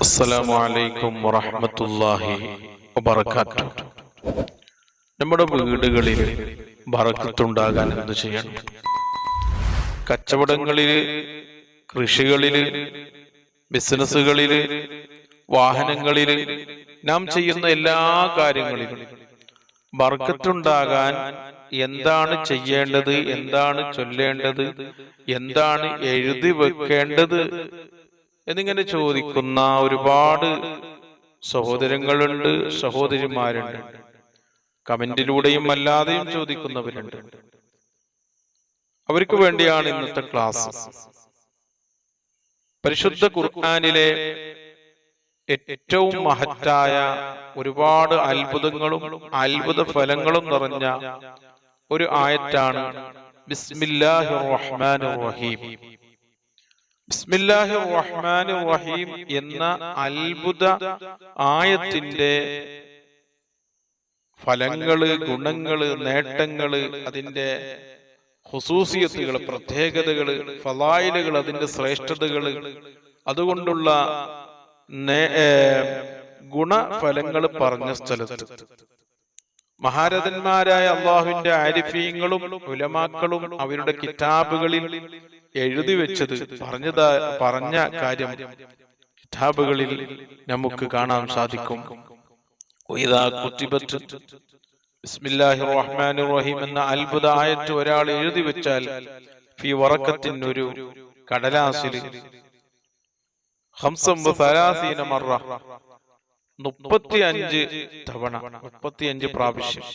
അസ്സലാമു അലൈക്കും വറഹ്മത്തുള്ളാഹി വബറകാതുഹു നമ്മുടെ വീടുകളിൽ ബറക്കത്തുണ്ടാകാൻ എന്ത് ചെയ്യണം? കച്ചവടങ്ങളിൽ കൃഷികളിൽ ബിസിനസ്സുകളിൽ വാഹനങ്ങളിൽ നാം ചെയ്യുന്ന എല്ലാ കാര്യങ്ങളിലും ബർക്കത്തുണ്ടാകാൻ എന്താണ് ചെയ്യേണ്ടത് എന്താണ് ചൊല്ലേണ്ടത് എന്താണ് എഴുതി വെക്കേണ്ടത് എന്നിങ്ങനെ ചോദിക്കുന്ന ഒരുപാട് സഹോദരങ്ങളുണ്ട് സഹോദരിമാരുണ്ട്. കമന്റിലൂടെയും അല്ലാതെയും ചോദിക്കുന്നവരുണ്ട്. അവർക്ക് വേണ്ടിയാണ് ഇന്നത്തെ ക്ലാസ്. പരിശുദ്ധ ഖുർആാനിലെ ഏറ്റവും മഹറ്റായ ഒരുപാട് അത്ഭുതങ്ങളും അത്ഭുത ഫലങ്ങളും നിറഞ്ഞ ഒരു ആയറ്റാണ് ബിസ്മില്ലാഹിർ റഹ്മാൻ റഹീം. ബിസ്മില്ലാഹിർ റഹ്മാനിർ റഹീം എന്ന അത്ഭുത ആയത്തിന്റെ ഫലങ്ങൾ ഗുണങ്ങൾ നേട്ടങ്ങൾ അതിന്റെ ഹുസൂസിയത്തുകൾ പ്രത്യേകതകൾ ഫലായിലുകൾ അതിന്റെ ശ്രേഷ്ഠതകൾ അതുകൊണ്ടുള്ള ഗുണഫലങ്ങൾ പറഞ്ഞ സ്ഥലത്ത്. മഹാരഥന്മാരായ അള്ളാഹുവിന്റെ ആരിഫീങ്ങളും ഉലമാക്കളും അവരുടെ കിതാബുകളിൽ എഴുതി വെച്ചത് പറഞ്ഞതാ പറഞ്ഞ കാര്യം കിതാബുകളിൽ നമുക്ക് കാണാൻ സാധിക്കും. ബിസ്മില്ലാഹിർ റഹ്മാനിർ റഹീം എന്ന അത്ഭുത ആയത്ത് ഒരാൾ എഴുതി വെച്ചാൽ ഫി വറക്കത്തിൻ ഒരു കടലാസിൽ മറ. മുപ്പത്തി അഞ്ച് തവണ മുപ്പത്തി അഞ്ച് പ്രാവശ്യം.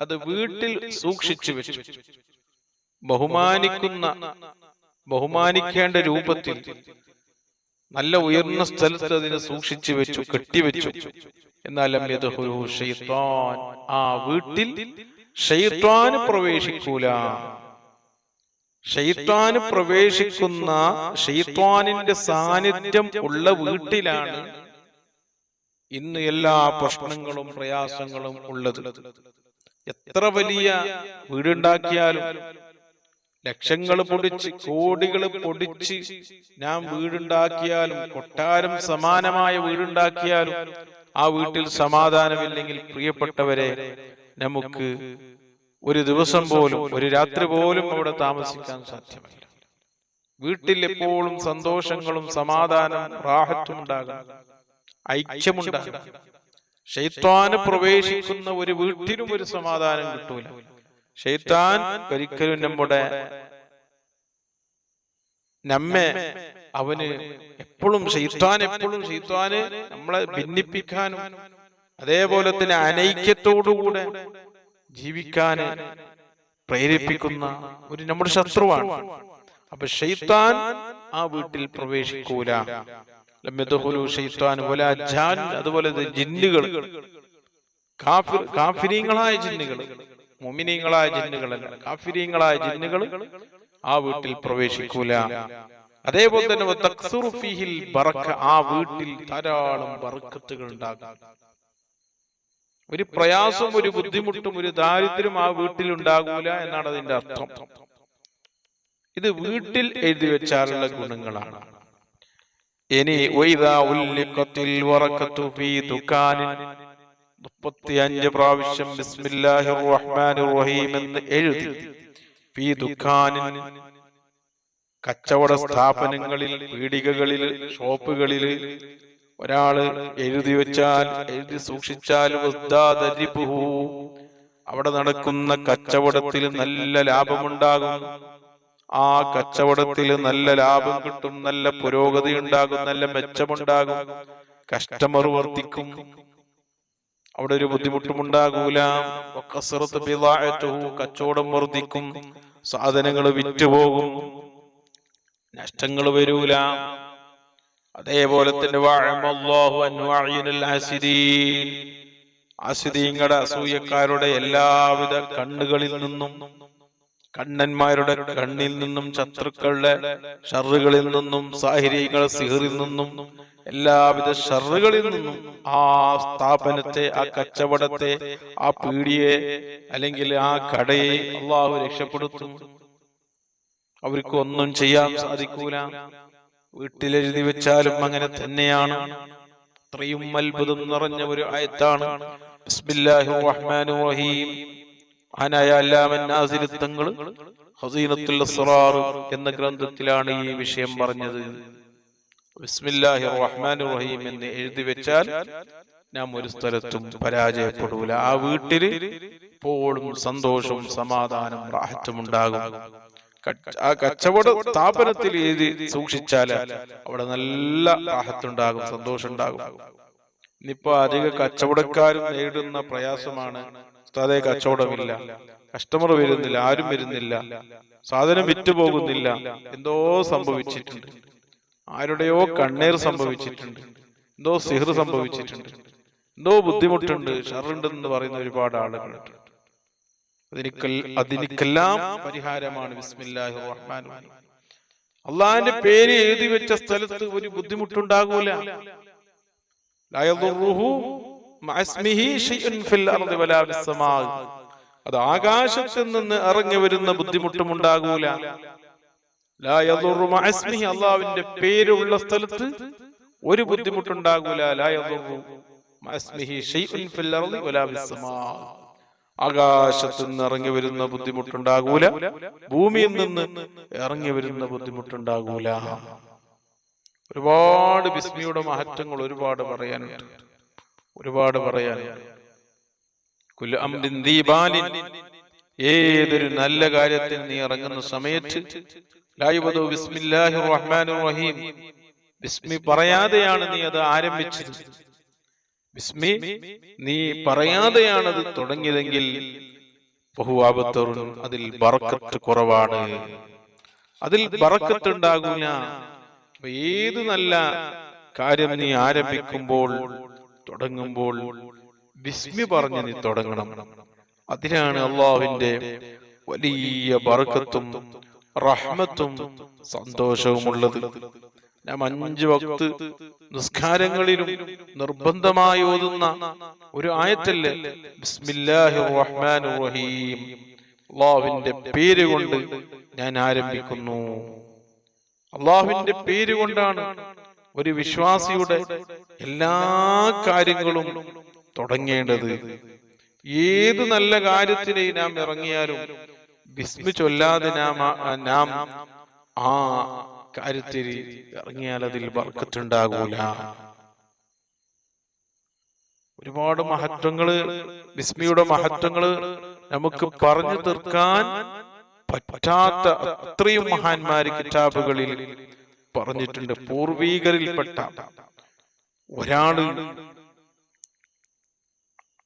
അത് വീട്ടിൽ സൂക്ഷിച്ചു വെച്ചു. ബഹുമാനിക്കുന്ന ബഹുമാനിക്കേണ്ട രൂപത്തിൽ നല്ല ഉയർന്ന സ്ഥലത്ത് അതിനെ സൂക്ഷിച്ചു വെച്ചു കെട്ടിവെച്ചു എന്നാലും ആ വീട്ടിൽ ഷെയ്ത്താന് പ്രവേശിക്കൂല. ഷെയ്ത്താന് പ്രവേശിക്കുന്ന ഷെയ്ത്താനിന്റെ സാന്നിധ്യം ഉള്ള വീട്ടിലാണ് ഇന്ന് എല്ലാ പ്രശ്നങ്ങളും പ്രയാസങ്ങളും ഉള്ളത്. എത്ര വലിയ വീടുണ്ടാക്കിയാലും ലക്ഷങ്ങൾ പൊടിച്ച് കോടികൾ പൊടിച്ച് ഞാൻ വീടുണ്ടാക്കിയാലും കൊട്ടാരം സമാനമായ വീടുണ്ടാക്കിയാലും ആ വീട്ടിൽ സമാധാനമില്ലെങ്കിൽ പ്രിയപ്പെട്ടവരെ നമുക്ക് ഒരു ദിവസം പോലും ഒരു രാത്രി പോലും അവിടെ താമസിക്കാൻ സാധ്യമല്ല. വീട്ടിൽ എപ്പോഴും സന്തോഷങ്ങളും സമാധാനം റാഹത്തും ഉണ്ടാകും ഐക്യമുണ്ടാകും ഷെയ്ത്താന് പ്രവേശിക്കുന്ന ഒരു വീട്ടിലും ഒരു സമാധാനം കിട്ടൂല. ഷെയ്ത്താൻ ഒരിക്കലും നമ്മുടെ നമ്മെ അവന് എപ്പോഴും ഷെയ്ത്താൻ എപ്പോഴും ഷെയ്ത്താന് നമ്മളെ ഭിന്നിപ്പിക്കാനും അതേപോലെ തന്നെ അനൈക്യത്തോടുകൂടെ ജീവിക്കാൻ പ്രേരിപ്പിക്കുന്ന ഒരു നമ്മുടെ ശത്രുവാണ്. അപ്പൊ ഷെയ്ത്താൻ ആ വീട്ടിൽ പ്രവേശിക്കൂല. ലം യദ്ഖുലു ഷെയ്ത്താൻ വലാ ജാൻ അതുപോലെ ജിന്നുകൾ. കാഫിരീങ്ങളായ ജിന്നുകൾ. മുമിനീങ്ങളായ ജിന്നുകളല്ല കാഫിരീങ്ങളായ ജിന്നുകൾ ആ വീട്ടിൽ പ്രവേശിക്കൂല. അതേപോലെ തന്നെ ബറക്ക ആ വീട്ടിൽ ധാരാളം ബറക്കത്തുകൾ ഉണ്ടാകും. ഒരു പ്രയാസം ഒരു ബുദ്ധിമുട്ടും ഒരു ദാരിദ്ര്യം ആ വീട്ടിൽ ഉണ്ടാകൂല എന്നാണ് അതിന്റെ അർത്ഥം. ഇത് വീട്ടിൽ എഴുതി വെച്ചാലുള്ള ഗുണങ്ങളാണ്. ഇനി മുപ്പത്തിയഞ്ച് പ്രാവശ്യം ബിസ്മില്ലാഹിർ റഹ്മാനിർ റഹീം എന്ന് എഴുതി. ഫി ദുകാനിൻ കച്ചവട സ്ഥാപനങ്ങളിൽ പീടികകളിൽ ഷോപ്പുകളിൽ ഒരാൾ എഴുതി വെച്ചാൽ എഴുതി സൂക്ഷിച്ചാൽ. അവിടെ നടക്കുന്ന കച്ചവടത്തിൽ നല്ല ലാഭമുണ്ടാകും. ആ കച്ചവടത്തിൽ നല്ല ലാഭം കിട്ടും നല്ല പുരോഗതി ഉണ്ടാകും നല്ല മെച്ചമുണ്ടാകും. കസ്റ്റമർ വർദ്ധിക്കും. അവിടെ ഒരു ബുദ്ധിമുട്ടും ഉണ്ടാകൂല. കച്ചവടം വർദ്ധിക്കും സാധനങ്ങൾ വിറ്റുപോകും നഷ്ടങ്ങൾ വരൂല അതേപോലെ തന്നെ ആസിദീങ്ങളുടെ അസൂയക്കാരുടെ എല്ലാവിധ കണ്ണുകളിൽ നിന്നും കണ്ണന്മാരുടെ കണ്ണിൽ നിന്നും ശത്രുക്കളുടെ ഷറുകളിൽ നിന്നും സാഹിരികളുടെ സിഹറിൽ നിന്നും എല്ലാവിധ ഷറുകളിൽ നിന്നും ആ സ്ഥാപനത്തെ ആ കച്ചവടത്തെ ആ പീടിയെ അല്ലെങ്കിൽ ആ കടയെ അള്ളാഹു രക്ഷപ്പെടുത്തും. അവർക്ക് ഒന്നും ചെയ്യാൻ സാധിക്കൂല. വീട്ടിലെഴുതി വെച്ചാലും അങ്ങനെ തന്നെയാണ്. അത്രയും അത്ഭുതം നിറഞ്ഞ ഒരു ആയത്താണ്. റഹീം. ഹസീനത്തുൽ എന്ന ഗ്രന്ഥത്തിലാണ് ഈ വിഷയം പറഞ്ഞത്. ബിസ്മില്ലാഹിർ റഹ്മാനിർ റഹീം എന്ന് എഴുതി വെച്ചാൽ നാം ഒരു സ്ഥലത്തും പരാജയപ്പെടൂല. ആ വീട്ടിൽ എപ്പോഴും സന്തോഷവും സമാധാനം റാഹത്തും ഉണ്ടാകും. ആ കച്ചവട സ്ഥാപനത്തിൽ എഴുതി സൂക്ഷിച്ചാൽ അവിടെ നല്ല റാഹത്തുണ്ടാകും സന്തോഷം ഉണ്ടാകും. ഇനിയിപ്പോ അധിക കച്ചവടക്കാരും നേരിടുന്ന പ്രയാസമാണ്. ഉസ്താദെ കച്ചവടമില്ല. കസ്റ്റമർ വരുന്നില്ല ആരും വരുന്നില്ല. സാധനം വിറ്റുപോകുന്നില്ല. എന്തോ സംഭവിച്ചിട്ടുണ്ട്. ആരുടെയോ കണ്ണീർ സംഭവിച്ചിട്ടുണ്ട്. എന്തോ സിഹർ സംഭവിച്ചിട്ടുണ്ട്. എന്തോ ബുദ്ധിമുട്ടുണ്ട്. ഷറുണ്ടെന്ന് പറയുന്ന ഒരുപാട് ആളുകൾ. അതിനെല്ലാം അതിനിക്കെല്ലാം പരിഹാരമാണ്. ബിസ്മില്ലാഹി റഹ്മാൻ അള്ളാഹിന്റെ പേര് എഴുതി വെച്ച സ്ഥലത്ത് ഒരു ബുദ്ധിമുട്ടുണ്ടാകൂല. അത് ആകാശത്ത് നിന്ന് ഇറങ്ങി വരുന്ന ബുദ്ധിമുട്ടും ഉണ്ടാകൂല അള്ളാഹുവിന്റെ പേരുള്ള സ്ഥലത്ത് ഒരു ബുദ്ധിമുട്ടുണ്ടാകൂല. സമാ. നിന്ന് ഇറങ്ങി വരുന്ന ബുദ്ധിമുട്ടുണ്ടാകൂല. ഭൂമിയിൽ നിന്ന് ഇറങ്ങി വരുന്ന ബുദ്ധിമുട്ടുണ്ടാകൂല. ഒരുപാട് ബിസ്മിയുടെ മഹത്വങ്ങൾ ഒരുപാട് പറയാനുണ്ട്. ഒരുപാട് പറയാനുണ്ട്. ഏതൊരു നല്ല കാര്യത്തിൽ നീ ഇറങ്ങുന്ന സമയത്ത് റഹീം. ബിസ്മി പറയാതെയാണ് നീ അത് ആരംഭിച്ചത്. ബിസ്മി നീ പറയാതെയാണ് അത് തുടങ്ങിയതെങ്കിൽ ബഹുവാബത്തറുൻ അതിൽ ബറക്കത്ത് കുറവാണ്. അതിൽ ബറക്കത്ത് ഉണ്ടാകൂല ഏത് നല്ല കാര്യം നീ ആരംഭിക്കുമ്പോൾ തുടങ്ങുമ്പോൾ ബിസ്മി പറഞ്ഞ് നീ തുടങ്ങണം. അതിനാണ് അള്ളാഹുവിന്റെ വലിയ ബറക്കത്തും റഹ്മത്തും സന്തോഷവുമുള്ളത്. നാം അഞ്ച് വക്ത് നിസ്കാരങ്ങളിലും നിർബന്ധമായി ഓതുന്ന ഒരു ആയത്തല്ലേ? ബിസ്മില്ലാഹിർ റഹ്മാനിർ റഹീം അള്ളാഹുവിന്റെ പേര് കൊണ്ട് ഞാൻ ആരംഭിക്കുന്നു. അള്ളാഹുവിന്റെ പേര് കൊണ്ടാണ് ഒരു വിശ്വാസിയുടെ എല്ലാ കാര്യങ്ങളും തുടങ്ങേണ്ടത്. ഏത് നല്ല കാര്യത്തിനെ നാം ഇറങ്ങിയാലും ബിസ്മി ചൊല്ലാതെ നാം ആ- കാര്യത്തിൽ ഇറങ്ങിയാൽ അതിൽ വർക്കത്തുണ്ടാകൂല ഒരുപാട് മഹത്വങ്ങൾ ബിസ്മിയുടെ മഹത്വങ്ങൾ നമുക്ക് പറഞ്ഞു തീർക്കാൻ പറ്റാത്ത അത്രയും മഹാന്മാര് കിതാബുകളിൽ പറഞ്ഞിട്ടുണ്ട്. പൂർവീകരിൽപ്പെട്ട ഒരാൾ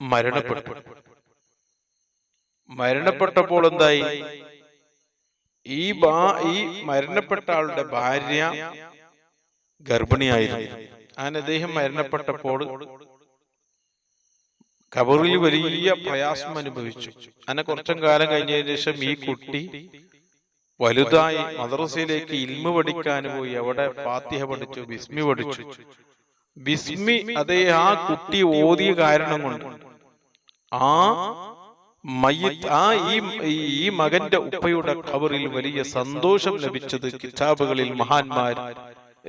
മരണപ്പെട്ടു. മരണപ്പെട്ടപ്പോൾ എന്തായി? ഈ ബാ ഈ മരണപ്പെട്ട ആളുടെ ഭാര്യ ഗർഭിണിയായിരുന്നു. അങ്ങനെ അദ്ദേഹം മരണപ്പെട്ടപ്പോൾ കബറിൽ വലിയ പ്രയാസം അനുഭവിച്ചു. അങ്ങനെ കുറച്ചും കാലം കഴിഞ്ഞതിന് ശേഷം ഈ കുട്ടി വലുതായി മദ്രസയിലേക്ക് ഇൽമ പഠിക്കാൻ പോയി. അവിടെ ഫാത്തിഹ പഠിച്ചു ബിസ്മി പഠിച്ചു. ബിസ്മി അതേ ആ കുട്ടി ഓതിയ കാരണം കൊണ്ട് ആ മയ്യത്ത് ആ ഈ ഈ മകന്റെ ഉപ്പയുടെ ഖബറിൽ വലിയ സന്തോഷം ലഭിച്ചത് കിതാബുകളിൽ മഹാന്മാർ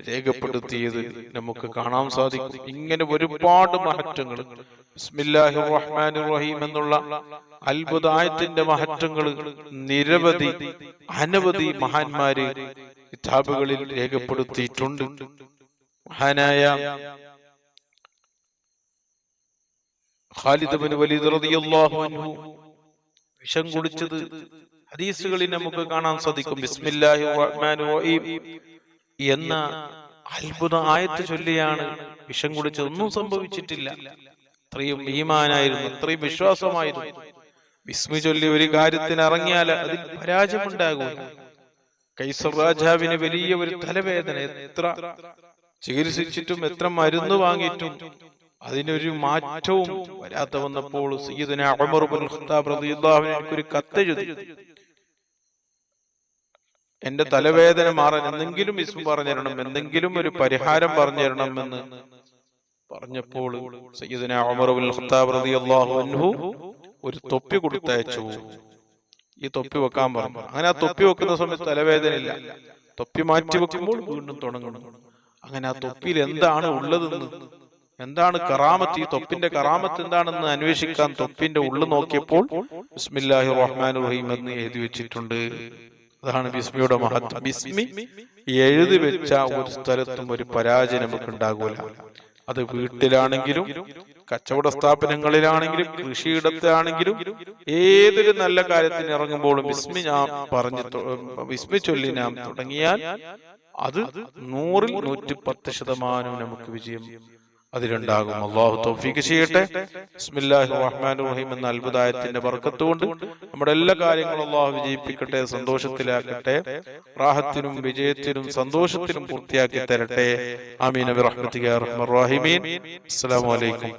രേഖപ്പെടുത്തിയത് നമുക്ക് കാണാൻ സാധിക്കും. ഇങ്ങനെ ഒരുപാട് മഹത്വങ്ങൾ. റഹീം എന്നുള്ള അത്ഭുതായത്തിന്റെ മഹത്വങ്ങൾ നിരവധി അനവധി മഹാന്മാര് കിതാബുകളിൽ രേഖപ്പെടുത്തിയിട്ടുണ്ട്. മഹാനായ ഖാലിദ് ബിൻ വലീദ് റളിയല്ലാഹു അൻഹു വിഷം കുടിച്ചത് ഹദീസുകളിൽ നമുക്ക് കാണാൻ സാധിക്കും. ബിസ്മില്ലാഹി റഹ്മാനിർ റഹീം എന്ന അത്ഭുത ആയത്ത് ചൊല്ലിയാണ് വിഷം കുടിച്ചത്. ഒന്നും സംഭവിച്ചിട്ടില്ല. അത്രയും ഈമാനായിരുന്നു അത്രയും വിശ്വാസമായിരുന്നു. ബിസ്മി ചൊല്ലി ഒരു കാര്യത്തിന് ഇറങ്ങിയാൽ അതിൽ പരാജയമുണ്ടാകൂല. കൈസർ രാജാവിന് വലിയ ഒരു തലവേദന. എത്ര ചികിത്സിച്ചിട്ടും എത്ര മരുന്ന് വാങ്ങിയിട്ടും അതിനൊരു മാറ്റവും വരാത്ത വന്നപ്പോൾ സയ്യിദുന ഖത്താബ് റളിയല്ലാഹു ഒരു കത്തെഴുതി എന്റെ തലവേദന മാറാൻ എന്തെങ്കിലും ഇസ്മ പറഞ്ഞു തരണം എന്തെങ്കിലും ഒരു പരിഹാരം പറഞ്ഞു തരണം എന്ന് പറഞ്ഞപ്പോൾ സയ്യിദുന ഖത്താബ് റളിയല്ലാഹു അൻഹു ഒരു തൊപ്പി കൊടുത്തയച്ചു. ഈ തൊപ്പി വെക്കാൻ പറഞ്ഞു. അങ്ങനെ ആ തൊപ്പി വെക്കുന്ന സമയത്ത് തലവേദന ഇല്ല. തൊപ്പി മാറ്റി വെക്കുമ്പോൾ വീണ്ടും തുടങ്ങണം അങ്ങനെ ആ തൊപ്പിയിൽ എന്താണ് ഉള്ളതെന്ന് എന്താണ് കറാമത്ത്? ഈ തൊപ്പിന്റെ കറാമത്ത് എന്താണെന്ന് അന്വേഷിക്കാൻ തൊപ്പിന്റെ ഉള്ളു നോക്കിയപ്പോൾ ബിസ്മില്ലാഹി റഹ്മാൻ റഹീം എന്ന് എഴുതി വെച്ചിട്ടുണ്ട്. അതാണ് ബിസ്മിയുടെ മഹത്വം. ബിസ്മി എഴുതി വെച്ച ഒരു സ്ഥലത്തും ഒരു പരാജയം നമുക്ക് ഉണ്ടാകൂല. അത് വീട്ടിലാണെങ്കിലും കച്ചവട സ്ഥാപനങ്ങളിലാണെങ്കിലും കൃഷിയിടത്താണെങ്കിലും ഏതൊരു നല്ല കാര്യത്തിന് ഇറങ്ങുമ്പോഴും ബിസ്മി ഞാൻ പറഞ്ഞു ബിസ്മി വിസ്മി ചൊല്ലി ഞാൻ തുടങ്ങിയാൽ അത് നൂറിൽ നൂറ്റി പത്ത് ശതമാനം നമുക്ക് വിജയം. അതിലുണ്ടാകും. അള്ളാഹു തൗഫീഖ് ചെയ്യട്ടെ. ബിസ്മില്ലാഹി റഹ്മാനിർ റഹീം എന്ന അത്ഭുതായത്തിന്റെ ബർക്കത്തുകൊണ്ട് നമ്മുടെ എല്ലാ കാര്യങ്ങളും അള്ളാഹു വിജയിപ്പിക്കട്ടെ സന്തോഷത്തിലാക്കട്ടെ റാഹത്തിനും വിജയത്തിനും സന്തോഷത്തിനും പൂർത്തിയാക്കി തരട്ടെ. ആമീൻ. റഹീമീൻ. അസ്സലാമു അലൈക്കും.